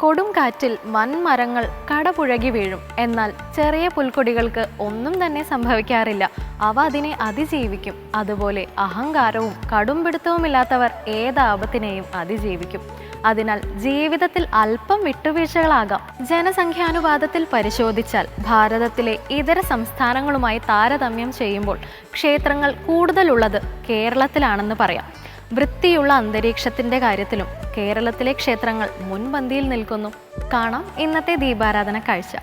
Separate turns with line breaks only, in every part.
കൊടും കാറ്റിൽ വൻമരങ്ങൾ കടപുഴകി വീഴും. എന്നാൽ ചെറിയ പുൽക്കൊടികൾക്ക് ഒന്നും തന്നെ സംഭവിക്കാറില്ല. അവ അതിനെ അതിജീവിക്കും. അതുപോലെ അഹങ്കാരവും കടുംപിടുത്തവുമില്ലാത്തവർ ഏത് ആപത്തിനെയും അതിജീവിക്കും. അതിനാൽ ജീവിതത്തിൽ അല്പം വിട്ടുവീഴ്ചകളാകാം. ജനസംഖ്യാനുപാതത്തിൽ പരിശോധിച്ചാൽ ഭാരതത്തിലെ ഇതര സംസ്ഥാനങ്ങളുമായി താരതമ്യം ചെയ്യുമ്പോൾ ക്ഷേത്രങ്ങൾ കൂടുതലുള്ളത് കേരളത്തിലാണെന്ന് പറയാം. വൃത്തിയുള്ള അന്തരീക്ഷത്തിന്റെ കാര്യത്തിലും കേരളത്തിലെ ക്ഷേത്രങ്ങൾ മുൻപന്തിയിൽ നിൽക്കുന്നു കാണാം ഇന്നത്തെ ദീപാരാധന കാഴ്ച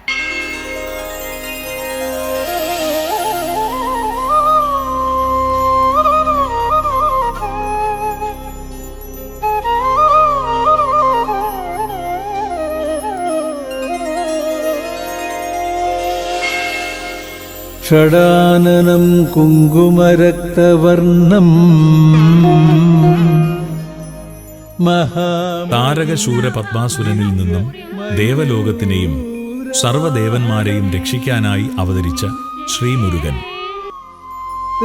षडाननं कुङ्कुमरक्तवर्णम् മഹാ
താരകശൂര പത്മാസുരനിൽ നിന്നും ദേവലോകത്തിനെയും സർവദേവന്മാരെയും രക്ഷിക്കാനായി അവതരിച്ച ശ്രീമുരുകൻ.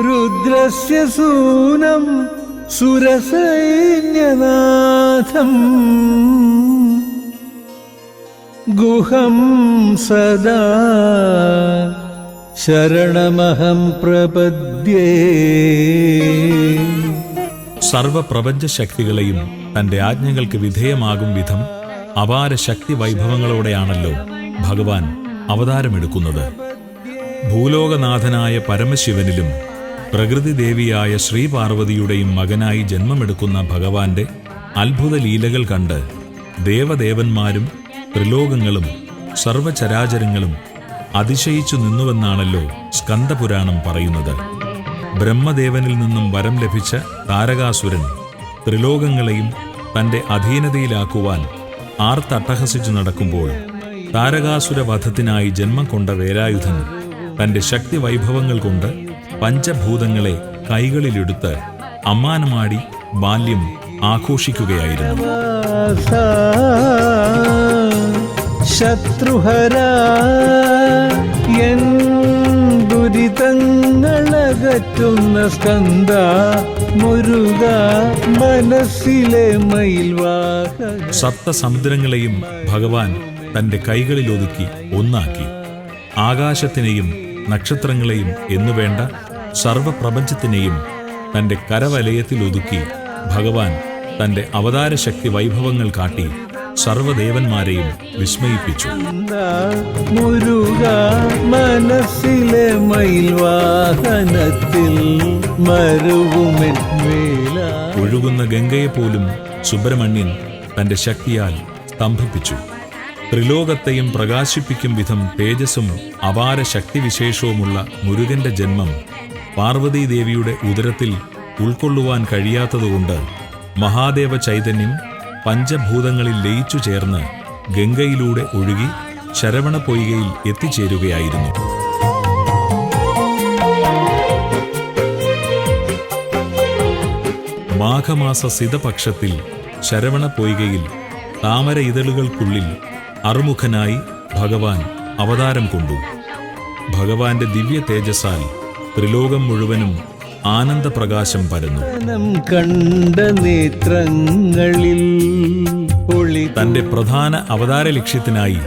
രുദ്രസ്യ സൂനം സുരസൈന്യനാഥം. ഗുഹം സദാ ശരണമഹം പ്രപദ്യേ.
സർവപ്രപഞ്ച ശക്തികളെയും തന്റെ ആജ്ഞകൾക്ക് വിധേയമാകും വിധം അപാര ശക്തി വൈഭവങ്ങളോടെയാണല്ലോ ഭഗവാൻ അവതാരമെടുക്കുന്നത്. ഭൂലോകനാഥനായ പരമശിവനിലും പ്രകൃതിദേവിയായ ശ്രീപാർവതിയുടെയും മകനായി ജന്മമെടുക്കുന്ന ഭഗവാന്റെ അത്ഭുത ലീലകൾ കണ്ട് ദേവദേവന്മാരും ത്രിലോകങ്ങളും സർവചരാചരങ്ങളും അതിശയിച്ചു നിന്നുവെന്നാണല്ലോ സ്കന്ദപുരാണം പറയുന്നത്. ബ്രഹ്മദേവനിൽ നിന്നും വരം ലഭിച്ച താരകാസുരൻ ത്രിലോകങ്ങളെയും തന്റെ അധീനതയിലാക്കുവാൻ ആർത്തട്ടഹസിച്ചു നടക്കുമ്പോൾ താരകാസുര വധത്തിനായി ജന്മം കൊണ്ട വേലായുധൻ തന്റെ ശക്തി വൈഭവങ്ങൾ കൊണ്ട് പഞ്ചഭൂതങ്ങളെ കൈകളിലെടുത്ത് അമ്മാനമാടി ബാല്യം ആഘോഷിക്കുകയായിരുന്നു.
ശത്രുഹരാ ദുരിതങ്ങളകറ്റുന്ന സ്കന്ദ മുരുക മനസ്സിലെ മയിൽവാഹ
സപ്തസമുദ്രങ്ങളെയും ഭഗവാൻ തന്റെ കൈകളിലൊതുക്കി ഒന്നാക്കി. ആകാശത്തിനെയും നക്ഷത്രങ്ങളെയും എന്നുവേണ്ട സർവപ്രപഞ്ചത്തിനെയും തന്റെ കരവലയത്തിൽ ഒതുക്കി ഭഗവാൻ തന്റെ അവതാരശക്തി വൈഭവങ്ങൾ കാട്ടി സർവദേവന്മാരെയും വിസ്മയിപ്പിച്ചു.
മുരുക മനസ്സിലെ മയിൽവാഹനത്തിൽ
ഒഴുകുന്ന ഗംഗയെപ്പോലും സുബ്രഹ്മണ്യൻ തന്റെ ശക്തിയാൽ സ്തംഭിപ്പിച്ചു. ത്രിലോകത്തെയും പ്രകാശിപ്പിക്കും വിധം തേജസ്സും അപാര ശക്തിവിശേഷവുമുള്ള മുരുകന്റെ ജന്മം പാർവതീദേവിയുടെ ഉദരത്തിൽ ഉൾക്കൊള്ളുവാൻ കഴിയാത്തതുകൊണ്ട് മഹാദേവ ചൈതന്യം പഞ്ചഭൂതങ്ങളിൽ ലയിച്ചു ചേർന്ന് ഗംഗയിലൂടെ ഒഴുകി ശരവണ പൊയ്കയിൽ എത്തിച്ചേരുകയായിരുന്നു. മാഘമാസ സിതപക്ഷത്തിൽ ശരവണ പൊയ്കയിൽ താമര ഇതളുകൾക്കുള്ളിൽ അറുമുഖനായി ഭഗവാൻ അവതാരം കൊണ്ടു. ഭഗവാന്റെ ദിവ്യ തേജസ്സാൽ ത്രിലോകം മുഴുവനും ആനന്ദപ്രകാശം പരന്നു.
കണ്ട നേത്രങ്ങളിൽ
തന്റെ പ്രധാന അവതാര ലക്ഷ്യത്തിനായി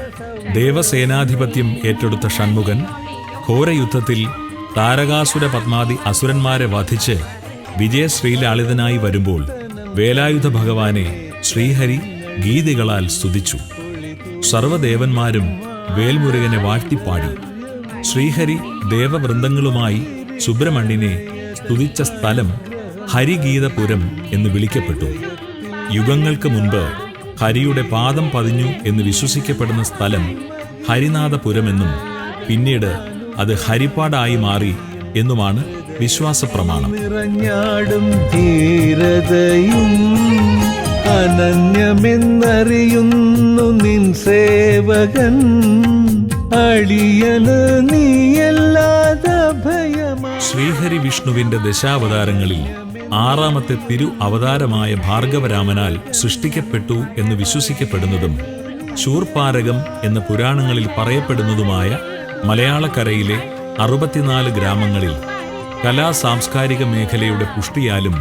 ദേവസേനാധിപത്യം ഏറ്റെടുത്ത ഷൺമുഖൻ ഘോരയുദ്ധത്തിൽ താരകാസുര പത്മാതി അസുരന്മാരെ വധിച്ച് വിജയശ്രീലാളിതനായി വരുമ്പോൾ വേലായുധ ഭഗവാനെ ശ്രീഹരി ഗീതികളാൽ സ്തുതിച്ചു. സർവദേവന്മാരും വേൽമുരുകനെ വാഴ്ത്തിപ്പാടി. ശ്രീഹരി ദേവവൃന്ദങ്ങളുമായി സുബ്രഹ്മണ്യനെ സ്തുതിച്ച സ്ഥലം ഹരിഗീതപുരം എന്ന് വിളിക്കപ്പെട്ടു. യുഗങ്ങൾക്ക് മുൻപ് ഹരിയുടെ പാദം പതിഞ്ഞു എന്ന് വിശ്വസിക്കപ്പെടുന്ന സ്ഥലം ഹരിനാഥപുരമെന്നും പിന്നീട് അത് ഹരിപ്പാടായി മാറി എന്നുമാണ്
നിറഞ്ഞാടും ധീരതയും അനന്യമെന്നറിയുന്നു നിൻ സേവകൻ. അടിയന് നീയല്ലാതെ
ശ്രീഹരി വിഷ്ണുവിന്റെ ദശാവതാരങ്ങളിൽ ആറാമത്തെ തിരു അവതാരമായ ഭാർഗവരാമനാൽ സൃഷ്ടിക്കപ്പെട്ടു എന്ന് വിശ്വസിക്കപ്പെടുന്നതും ശൂർപാരകം എന്ന പുരാണങ്ങളിൽ പറയപ്പെടുന്നതുമായ മലയാളക്കരയിലെ അറുപത്തിനാല് ഗ്രാമങ്ങളിൽ കലാ സാംസ്കാരിക മേഖലയുടെ പുഷ്ടിയാലും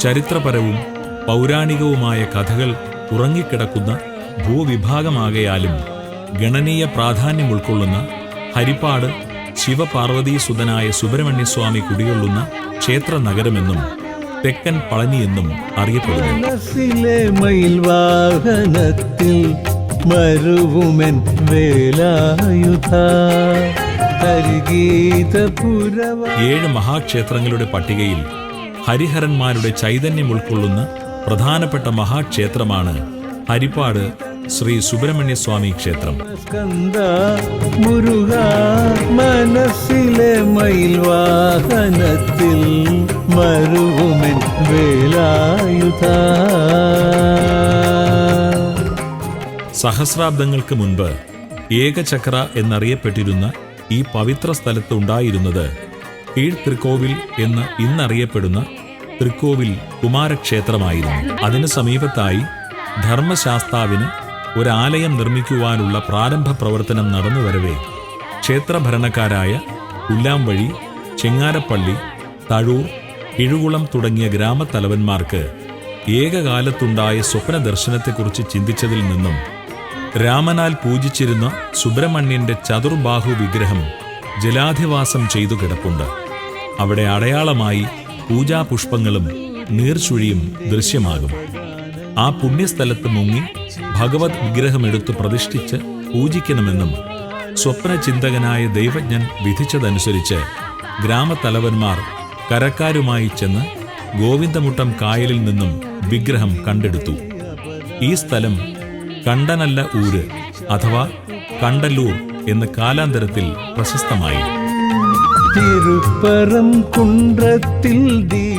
ചരിത്രപരവും പൗരാണികവുമായ കഥകൾ ഉറങ്ങിക്കിടക്കുന്ന ഭൂവിഭാഗമാകയാലും ഗണനീയ പ്രാധാന്യം ഉൾക്കൊള്ളുന്ന ഹരിപ്പാട് ശിവപാർവതീസുതനായ സുബ്രഹ്മണ്യസ്വാമി കുടികൊള്ളുന്ന ക്ഷേത്ര നഗരമെന്നും തെക്കൻ പളനി എന്നും അറിയപ്പെടുന്നു.
മരുവുമെൻ വേലായുധ.
ഏഴ് മഹാക്ഷേത്രങ്ങളുടെ പട്ടികയിൽ ഹരിഹരന്മാരുടെ ചൈതന്യം ഉൾക്കൊള്ളുന്ന പ്രധാനപ്പെട്ട മഹാക്ഷേത്രമാണ് ഹരിപ്പാട് ശ്രീ സുബ്രഹ്മണ്യ സ്വാമി
ക്ഷേത്രം. മുരുക മനസ്സിലെ മയിൽവാഹനത്തിൽ മരുഭൂമി മരുവുമെൻ വേലായുധ.
സഹസ്രാബ്ദങ്ങൾക്ക് മുൻപ് ഏകചക്ര എന്നറിയപ്പെട്ടിരുന്ന ഈ പവിത്ര സ്ഥലത്ത് ഉണ്ടായിരുന്നത് കീഴ് തൃക്കോവിൽ എന്ന് ഇന്നറിയപ്പെടുന്ന തൃക്കോവിൽ കുമാരക്ഷേത്രമായിരുന്നു. അതിന് സമീപത്തായി ധർമ്മശാസ്താവിന് ഒരാലയം നിർമ്മിക്കുവാനുള്ള പ്രാരംഭ പ്രവർത്തനം നടന്നുവരവേ ക്ഷേത്രഭരണക്കാരായ ഉല്ലാംവഴി ചെങ്ങാരപ്പള്ളി തഴൂർ കിഴുകുളം തുടങ്ങിയ ഗ്രാമത്തലവന്മാർക്ക് ഏകകാലത്തുണ്ടായ സ്വപ്ന ദർശനത്തെക്കുറിച്ച് ചിന്തിച്ചതിൽ നിന്നും രാമനാൽ പൂജിച്ചിരുന്ന സുബ്രഹ്മണ്യന്റെ ചതുർബാഹു വിഗ്രഹം ജലാധിവാസം ചെയ്തു കിടപ്പുണ്ട്. അവിടെ അടയാളമായി പൂജാപുഷ്പങ്ങളും നീർച്ചുഴിയും ദൃശ്യമാകും. ആ പുണ്യസ്ഥലത്ത് മുങ്ങി ഭഗവത് വിഗ്രഹമെടുത്ത് പ്രതിഷ്ഠിച്ച് പൂജിക്കണമെന്നും സ്വപ്നചിന്തകനായ ദൈവജ്ഞൻ വിധിച്ചതനുസരിച്ച് ഗ്രാമത്തലവന്മാർ കരക്കാരുമായി ചെന്ന് ഗോവിന്ദമുട്ടം കായലിൽ നിന്നും വിഗ്രഹം കണ്ടെടുത്തു. ഈ സ്ഥലം കണ്ടനല്ല ഊര് അഥവാ കണ്ടല്ലൂർ എന്ന് കാലാന്തരത്തിൽ പ്രശസ്തമായി.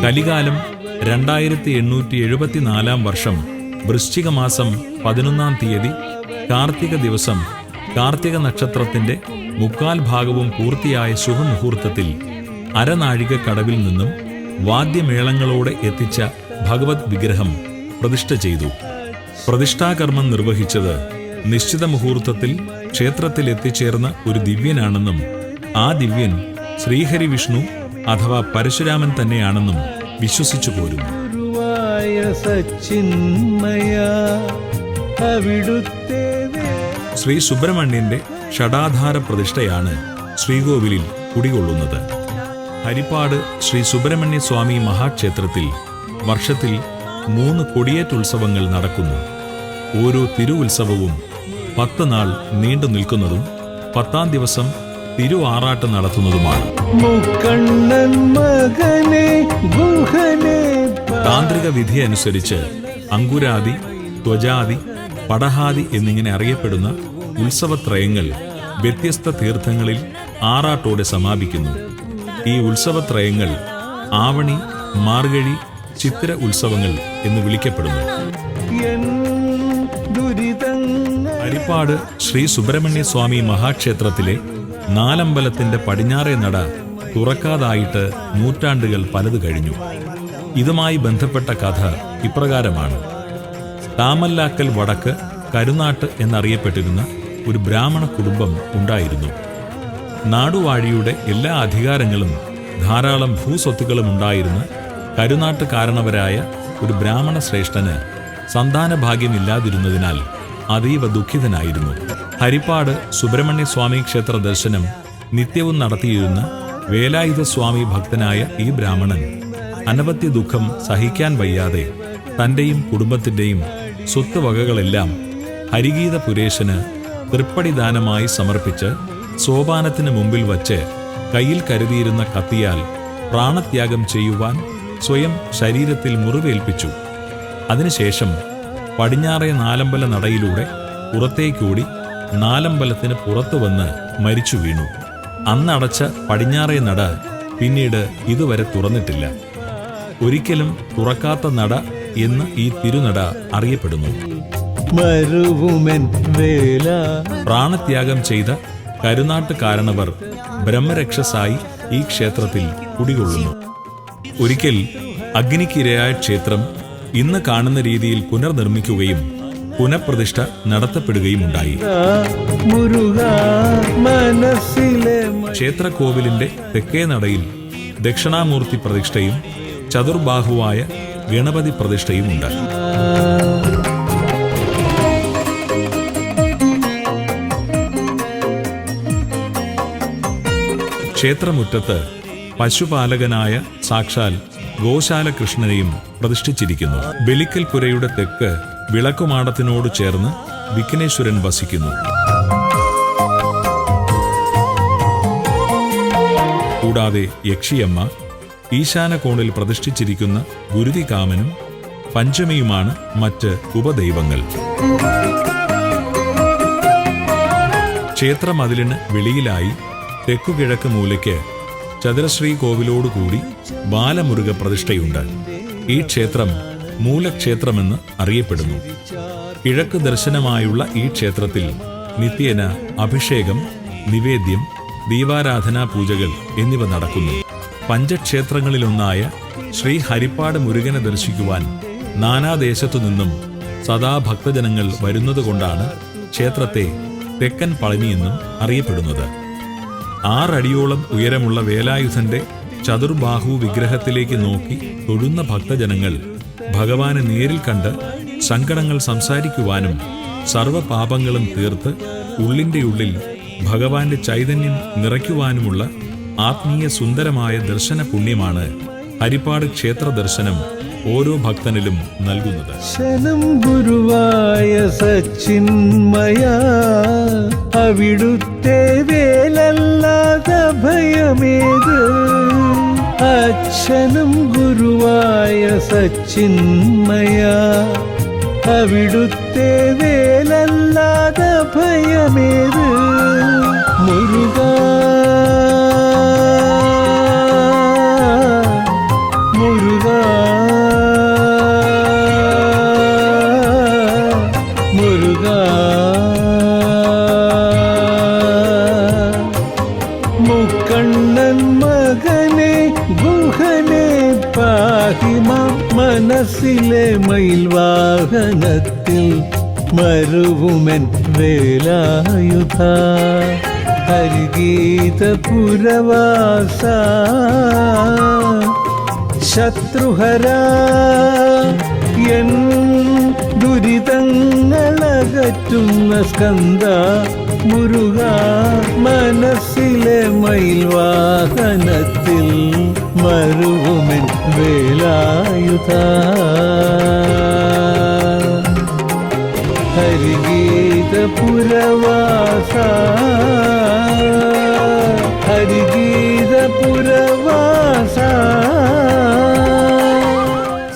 കലികാലം രണ്ടായിരത്തി എണ്ണൂറ്റി എഴുപത്തിനാലാം വർഷം വൃശ്ചിക മാസം പതിനൊന്നാം തീയതി കാർത്തിക ദിവസം കാർത്തിക നക്ഷത്രത്തിന്റെ മുക്കാൽ ഭാഗവും പൂർത്തിയായ ശുഭമുഹൂർത്തത്തിൽ അരനാഴിക കടവിൽ നിന്നും വാദ്യമേളങ്ങളോടെ എത്തിച്ച ഭഗവത് വിഗ്രഹം പ്രതിഷ്ഠ ചെയ്തു. പ്രതിഷ്ഠാകർമ്മം നിർവഹിച്ചത് നിശ്ചിത മുഹൂർത്തത്തിൽ ക്ഷേത്രത്തിൽ എത്തിച്ചേർന്ന ഒരു ദിവ്യനാണെന്നും ആ ദിവ്യൻ ശ്രീഹരി വിഷ്ണു അഥവാ പരശുരാമൻ തന്നെയാണെന്നും വിശ്വസിച്ചു പോരുന്നു
അവിടുത്തെ
ശ്രീ സുബ്രഹ്മണ്യന്റെ ഷടാധാര പ്രതിഷ്ഠയാണ് ശ്രീകോവിലിൽ കുടികൊള്ളുന്നത്. ഹരിപ്പാട് ശ്രീ സുബ്രഹ്മണ്യ സ്വാമി മഹാക്ഷേത്രത്തിൽ വർഷത്തിൽ മൂന്ന് കൊടിയേറ്റുത്സവങ്ങൾ നടക്കുന്നു. ഓരോ തിരുവുത്സവവും പത്ത് നാൾ നീണ്ടു നിൽക്കുന്നതും പത്താം ദിവസം
തിരു ആറാട്ട് നടത്തുന്നതുമാണ്
താന്ത്രിക വിധി അനുസരിച്ച് അങ്കുരാദി ത്വജാതി പടഹാദി എന്നിങ്ങനെ അറിയപ്പെടുന്ന ഉത്സവത്രയങ്ങൾ വ്യത്യസ്ത തീർത്ഥങ്ങളിൽ ആറാട്ടോടെ സമാപിക്കുന്നു. ഈ ഉത്സവത്രയങ്ങൾ ആവണി മാർഗഴി ചിത്ര ഉത്സവങ്ങൾ എന്ന് വിളിക്കപ്പെടുന്നു. അരിപ്പാട് ശ്രീ സുബ്രഹ്മണ്യ സ്വാമി മഹാക്ഷേത്രത്തിലെ നാലമ്പലത്തിന്റെ പടിഞ്ഞാറേ നട തുറക്കാതായിട്ട് നൂറ്റാണ്ടുകൾ പലത് കഴിഞ്ഞു. ഇതുമായി ബന്ധപ്പെട്ട കഥ ഇപ്രകാരമാണ്. താമല്ലാക്കൽ വടക്ക് കരുനാട്ട് എന്നറിയപ്പെട്ടിരുന്ന ഒരു ബ്രാഹ്മണ കുടുംബം ഉണ്ടായിരുന്നു. നാടുവാഴിയുടെ എല്ലാ അധികാരങ്ങളും ധാരാളം ഭൂസ്വത്തുക്കളും ഉണ്ടായിരുന്ന കരുനാട്ട് കാരണവരായ ഒരു ബ്രാഹ്മണ ശ്രേഷ്ഠന് സന്താന ഭാഗ്യമില്ലാതിരുന്നതിനാൽ അതീവ ദുഃഖിതനായിരുന്നു. ഹരിപ്പാട് സുബ്രഹ്മണ്യസ്വാമി ക്ഷേത്ര ദർശനം നിത്യവും നടത്തിയിരുന്ന വേലായുധ സ്വാമി ഭക്തനായ ഈ ബ്രാഹ്മണൻ അനവധ്യ ദുഃഖം സഹിക്കാൻ വയ്യാതെ തന്റെയും കുടുംബത്തിന്റെയും സ്വത്തുവകകളെല്ലാം ഹരിഗീത പുരേശന് തൃപ്പടിദാനമായി സമർപ്പിച്ച് സോപാനത്തിന് മുമ്പിൽ വച്ച് കയ്യിൽ കരുതിയിരുന്ന കത്തിയാൽ പ്രാണത്യാഗം ചെയ്യുവാൻ സ്വയം ശരീരത്തിൽ മുറിവേൽപ്പിച്ചു. അതിനുശേഷം പടിഞ്ഞാറേ നാലമ്പല നടയിലൂടെ പുറത്തേക്കൂടി നാലമ്പലത്തിന് പുറത്തു വന്ന് മരിച്ചു വീണു. അന്നടച്ച പടിഞ്ഞാറേ നട പിന്നീട് ഇതുവരെ തുറന്നിട്ടില്ല. ഒരിക്കലും തുറക്കാത്ത നട എന്ന് ഈ തിരുനട അറിയപ്പെടുന്നു. പ്രാണത്യാഗം ചെയ്ത കരുനാട്ടുകാരണവർ ബ്രഹ്മരക്ഷസായി ഈ ക്ഷേത്രത്തിൽ കുടികൊള്ളുന്നു. ഒരിക്കൽ അഗ്നിക്കിരയായ ക്ഷേത്രം ഇന്ന് കാണുന്ന രീതിയിൽ പുനർനിർമ്മിക്കുകയും പുനഃപ്രതിഷ്ഠ
നടത്തപ്പെടുകയും ഉണ്ടായി.
ക്ഷേത്രകോവിലിന്റെ തെക്കേ നടയിൽ ദക്ഷിണാമൂർത്തി പ്രതിഷ്ഠയും ചതുർബാഹുവായ ഗണപതി പ്രതിഷ്ഠയും ഉണ്ട് ക്ഷേത്രമുറ്റത്ത് പശുപാലകനായ സാക്ഷാൽ ഗോശാല കൃഷ്ണനെയും പ്രതിഷ്ഠിച്ചിരിക്കുന്നു. ബലിക്കൽ പുരയുടെ തെക്ക് വിളക്കുമാടത്തിനോട് ചേർന്ന് വിഘ്നേശ്വരൻ വസിക്കുന്നു. കൂടാതെ യക്ഷിയമ്മ ഈശാന കോണിൽ പ്രതിഷ്ഠിച്ചിരിക്കുന്ന ഗുരുതികാമനും പഞ്ചമിയുമാണ് മറ്റ് ഉപദൈവങ്ങൾ. ക്ഷേത്രമതിലിന് വെളിയിലായി തെക്കുകിഴക്ക് മൂലയ്ക്ക് ചതുരശ്രീ കോവിലോടുകൂടി ബാലമുരുക പ്രതിഷ്ഠയുണ്ട്. ഈ ക്ഷേത്രം മൂലക്ഷേത്രമെന്ന് അറിയപ്പെടുന്നു. കിഴക്ക് ദർശനമായുള്ള ഈ ക്ഷേത്രത്തിൽ നിത്യേന അഭിഷേകം നിവേദ്യം ദീപാരാധനാ പൂജകൾ എന്നിവ നടക്കുന്നു. പഞ്ചക്ഷേത്രങ്ങളിലൊന്നായ ശ്രീ ഹരിപ്പാട് മുരുകനെ ദർശിക്കുവാൻ നാനാദേശത്തു നിന്നും സദാ ഭക്തജനങ്ങൾ വരുന്നതുകൊണ്ടാണ് ക്ഷേത്രത്തെ തെക്കൻ പളനിയെന്നും അറിയപ്പെടുന്നത്. ആറടിയോളം ഉയരമുള്ള വേലായുധന്റെ ചതുർബാഹു വിഗ്രഹത്തിലേക്ക് നോക്കി തൊഴുന്ന ഭക്തജനങ്ങൾ ഭഗവാനെ നേരിൽ കണ്ട് സങ്കടങ്ങൾ സംസാരിക്കുവാനും സർവപാപങ്ങളും തീർത്ത് ഉള്ളിന്റെ ഉള്ളിൽ ഭഗവാന്റെ ചൈതന്യം നിറയ്ക്കുവാനുമുള്ള ആത്മീയ സുന്ദരമായ ദർശന പുണ്യമാണ് ഹരിപ്പാട് ക്ഷേത്ര ദർശനം ഓരോ ഭക്തനിലും നൽകുന്നത്.
ശനം ഗുരുവായ സച്ചിന്മയ അവിടുത്തെ വേലല്ലാതെ ഭയമേത്? അച്ഛനും ഗുരുവായ സച്ചിന്മയ അവിടുത്തെ വേലല്ലാതെ ഭയമേത്? മുരുക മരുവുമൻ വേലായുധ. ഹരിഗീത പുരവാസ. ശത്രുഹര എൻ ദുരിതങ്ങളകറ്റുന്ന സ്കന്ദ. മുരുക മനസ്സിലെ മയിൽവാഹനത്തിൽ മരുവുമെൻ വേലായുധ. പുരവാസ ഹരിഗീത പുരവാസ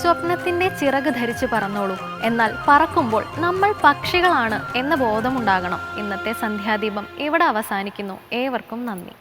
സ്വപ്നത്തിന്റെ ചിറക് ധരിച്ചു പറന്നോളൂ. എന്നാൽ പറക്കുമ്പോൾ നമ്മൾ പക്ഷികളാണ് എന്ന ബോധമുണ്ടാകണം. ഇന്നത്തെ സന്ധ്യാദീപം ഇവിടെ അവസാനിക്കുന്നു. ഏവർക്കും നന്ദി.